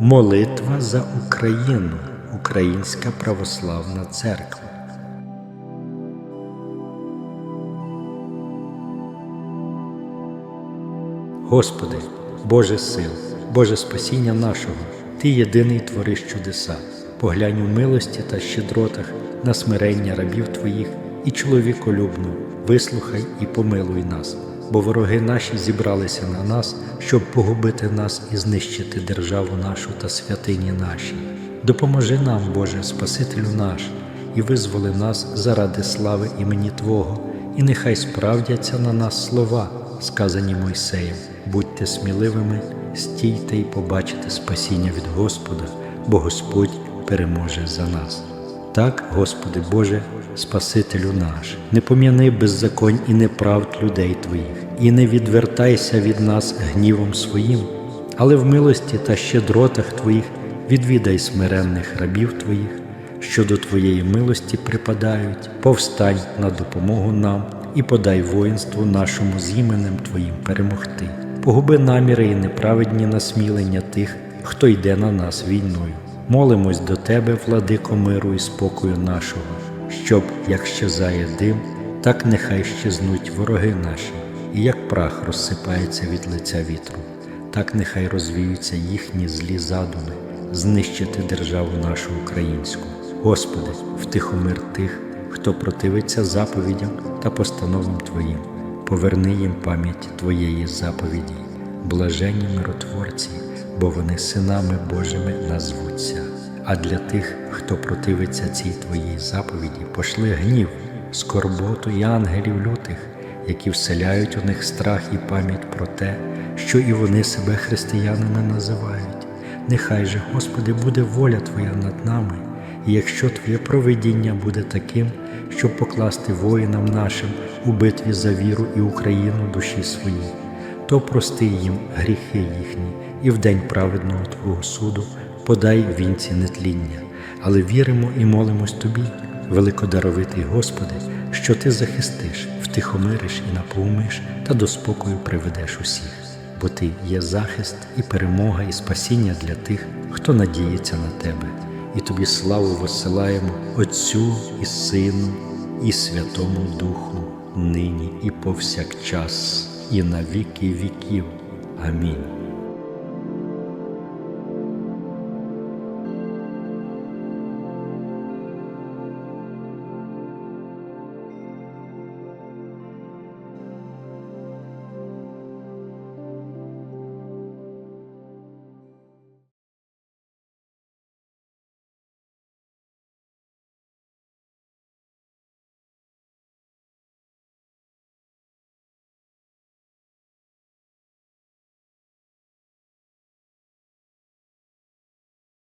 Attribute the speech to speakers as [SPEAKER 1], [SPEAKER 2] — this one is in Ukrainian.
[SPEAKER 1] Молитва за Україну, Українська православна церква. Господи, Боже сил, Боже спасіння нашого, Ти єдиний твориш чудеса, поглянь у милості та щедротах на смирення рабів Твоїх і чоловіколюбно, вислухай і помилуй нас, бо вороги наші зібралися на нас, щоб погубити нас і знищити державу нашу та святині наші. Допоможи нам, Боже, Спасителю наш, і визволи нас заради слави імені Твого, і нехай справдяться на нас слова, сказані Мойсеєм. Будьте сміливими, стійте і побачите спасіння від Господа, бо Господь переможе за нас. Так, Господи Боже, Спасителю наш, не пом'яни беззаконь і неправд людей Твоїх, і не відвертайся від нас гнівом своїм, але в милості та щедротах Твоїх відвідай смиренних рабів Твоїх, що до Твоєї милості припадають, повстань на допомогу нам і подай воїнству нашому з іменем Твоїм перемогти. Погуби наміри і неправедні насмілення тих, хто йде на нас війною. Молимось до Тебе, владико миру і спокою нашого, щоб, як щезає дим, так нехай щезнуть вороги наші, і як прах розсипається від лиця вітру, так нехай розвіються їхні злі задуми, знищити державу нашу українську. Господи, втихомир тих, хто противиться заповідям та постановам Твоїм, поверни їм пам'ять Твоєї заповіді, блаженні миротворці, бо вони синами Божими назвуться. А для тих, хто противиться цій Твоїй заповіді, пошли гнів, скорботу і ангелів лютих, які вселяють у них страх і пам'ять про те, що і вони себе християнами називають. Нехай же, Господи, буде воля Твоя над нами, і якщо Твоє провидіння буде таким, щоб покласти воїнам нашим у битві за віру і Україну душі свої, то прости їм гріхи їхні, і в день праведного Твого суду подай вінці нетління, але віримо і молимось Тобі, великодаровитий Господи, що Ти захистиш, втихомириш і наповмиш та до спокою приведеш усіх, бо Ти є захист і перемога, і спасіння для тих, хто надіється на Тебе, і Тобі славу воссилаємо Отцю і Сину, і Святому Духу, нині і повсякчас, і на віки віків. Амінь.